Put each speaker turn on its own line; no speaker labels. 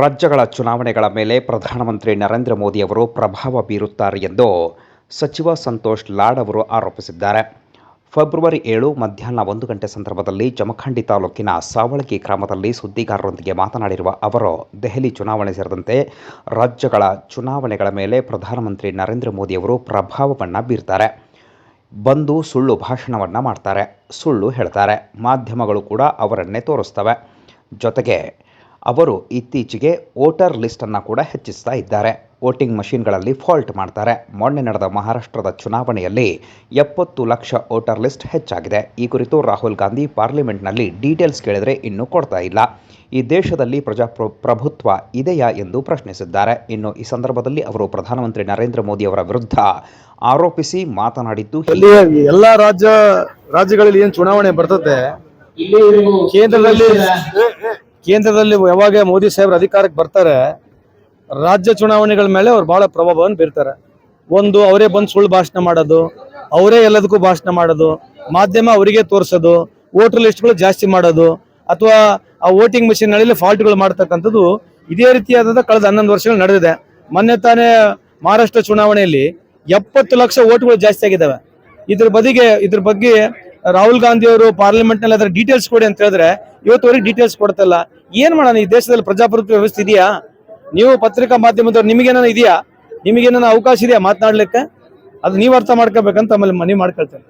ರಾಜ್ಯಗಳ ಚುನಾವಣೆಗಳ ಮೇಲೆ ಪ್ರಧಾನಮಂತ್ರಿ ನರೇಂದ್ರ ಮೋದಿ ಅವರು ಪ್ರಭಾವ ಬೀರುತ್ತಾರೆ ಎಂದು ಸಚಿವ ಸಂತೋಷ್ ಲಾಡ್ ಅವರು ಆರೋಪಿಸಿದ್ದಾರೆ. ಫೆಬ್ರವರಿ ಏಳು ಮಧ್ಯಾಹ್ನ ಒಂದು ಗಂಟೆ ಸಂದರ್ಭದಲ್ಲಿ ಜಮಖಂಡಿ ತಾಲೂಕಿನ ಸಾವಳಗಿ ಗ್ರಾಮದಲ್ಲಿ ಸುದ್ದಿಗಾರರೊಂದಿಗೆ ಮಾತನಾಡಿರುವ ಅವರು, ದೆಹಲಿ ಚುನಾವಣೆ ಸೇರಿದಂತೆ ರಾಜ್ಯಗಳ ಚುನಾವಣೆಗಳ ಮೇಲೆ ಪ್ರಧಾನಮಂತ್ರಿ ನರೇಂದ್ರ ಮೋದಿ ಅವರು ಪ್ರಭಾವವನ್ನು ಬೀರ್ತಾರೆ. ಬಂದು ಸುಳ್ಳು ಭಾಷಣವನ್ನು ಮಾಡ್ತಾರೆ, ಸುಳ್ಳು ಹೇಳ್ತಾರೆ, ಮಾಧ್ಯಮಗಳು ಕೂಡ ಅವರನ್ನೇ ತೋರಿಸ್ತವೆ. ಜೊತೆಗೆ ಅವರು ಇತ್ತೀಚೆಗೆ ವೋಟರ್ ಲಿಸ್ಟನ್ನು ಕೂಡ ಹೆಚ್ಚಿಸ್ತಾ ಇದ್ದಾರೆ. ವೋಟಿಂಗ್ ಮಷಿನ್ಗಳಲ್ಲಿ ಫಾಲ್ಟ್ ಮಾಡ್ತಾರೆ. ಮೊನ್ನೆ ನಡೆದ ಮಹಾರಾಷ್ಟ್ರದ ಚುನಾವಣೆಯಲ್ಲಿ ಎಪ್ಪತ್ತು ಲಕ್ಷ ವೋಟರ್ ಲಿಸ್ಟ್ ಹೆಚ್ಚಾಗಿದೆ. ಈ ಕುರಿತು ರಾಹುಲ್ ಗಾಂಧಿ ಪಾರ್ಲಿಮೆಂಟ್ನಲ್ಲಿ ಡೀಟೇಲ್ಸ್ ಕೇಳಿದರೆ ಇನ್ನೂ ಕೊಡ್ತಾ ಇಲ್ಲ. ಈ ದೇಶದಲ್ಲಿ ಪ್ರಜಾಪ್ರ ಪ್ರಭುತ್ವ ಇದೆಯಾ ಎಂದು ಪ್ರಶ್ನಿಸಿದ್ದಾರೆ. ಇನ್ನು ಈ ಸಂದರ್ಭದಲ್ಲಿ ಅವರು ಪ್ರಧಾನಮಂತ್ರಿ ನರೇಂದ್ರ ಮೋದಿ ಅವರ ವಿರುದ್ಧ ಆರೋಪಿಸಿ ಮಾತನಾಡಿದ್ದು
ಎಲ್ಲ ಎಲ್ಲಾ ರಾಜ್ಯ ರಾಜ್ಯಗಳಲ್ಲಿ ಏನು ಚುನಾವಣೆ ಬರ್ತದೆ? ಕೇಂದ್ರದಲ್ಲಿ ಕೇಂದ್ರದಲ್ಲಿ ಯಾವಾಗ ಮೋದಿ ಸಾಹೇಬ್ರ ಅಧಿಕಾರಕ್ಕೆ ಬರ್ತಾರೆ, ರಾಜ್ಯ ಚುನಾವಣೆಗಳ ಮೇಲೆ ಅವ್ರು ಬಹಳ ಪ್ರಭಾವವನ್ನು ಬೀರ್ತಾರೆ. ಒಂದು, ಅವರೇ ಬಂದು ಸುಳ್ಳು ಭಾಷಣ ಮಾಡೋದು, ಅವರೇ ಎಲ್ಲದಕ್ಕೂ ಭಾಷಣ ಮಾಡೋದು, ಮಾಧ್ಯಮ ಅವರಿಗೆ ತೋರಿಸೋದು, ವೋಟರ್ ಲಿಸ್ಟ್ಗಳು ಜಾಸ್ತಿ ಮಾಡೋದು, ಅಥವಾ ಆ ವೋಟಿಂಗ್ನಲ್ಲಿ ಫಾಲ್ಟ್ಗಳು ಮಾಡ್ತಕ್ಕಂಥದ್ದು ಇದೇ ರೀತಿಯಾದಂಥ ಕಳೆದ ಹನ್ನೊಂದು ವರ್ಷಗಳು ನಡೆದಿದೆ. ಮೊನ್ನೆ ತಾನೇ ಮಹಾರಾಷ್ಟ್ರ ಚುನಾವಣೆಯಲ್ಲಿ ಎಪ್ಪತ್ತು ಲಕ್ಷ ಓಟ್ಗಳು ಜಾಸ್ತಿ ಆಗಿದ್ದಾವೆ. ಇದ್ರ ಬದಿಗೆ, ಇದ್ರ ಬಗ್ಗೆ ರಾಹುಲ್ ಗಾಂಧಿ ಅವರು ಪಾರ್ಲಿಮೆಂಟ್ನಲ್ಲಿ ಅದರ ಡೀಟೇಲ್ಸ್ ಕೊಡಿ ಅಂತ ಹೇಳಿದ್ರೆ ಇವತ್ತುವರೆಗೆ ಡೀಟೇಲ್ಸ್ ಕೊಡ್ತಲ್ಲ. ಏನ್ ಮಾಡೋಣ, ಈ ದೇಶದಲ್ಲಿ ಪ್ರಜಾಪ್ರಭುತ್ವ ವ್ಯವಸ್ಥೆ ಇದೆಯಾ? ನೀವು ಪತ್ರಿಕಾ ಮಾಧ್ಯಮದವ್ರು ನಿಮಗೇನ ಇದೆಯಾ? ನಿಮಗೇನ ಅವಕಾಶ ಇದೆಯಾ ಮಾತನಾಡ್ಲಿಕ್ಕೆ? ಅದು ನೀವು ಅರ್ಥ ಮಾಡ್ಕೋಬೇಕಂತ ಆಮೇಲೆ ಮನವಿ ಮಾಡ್ಕೊಳ್ತೇನೆ.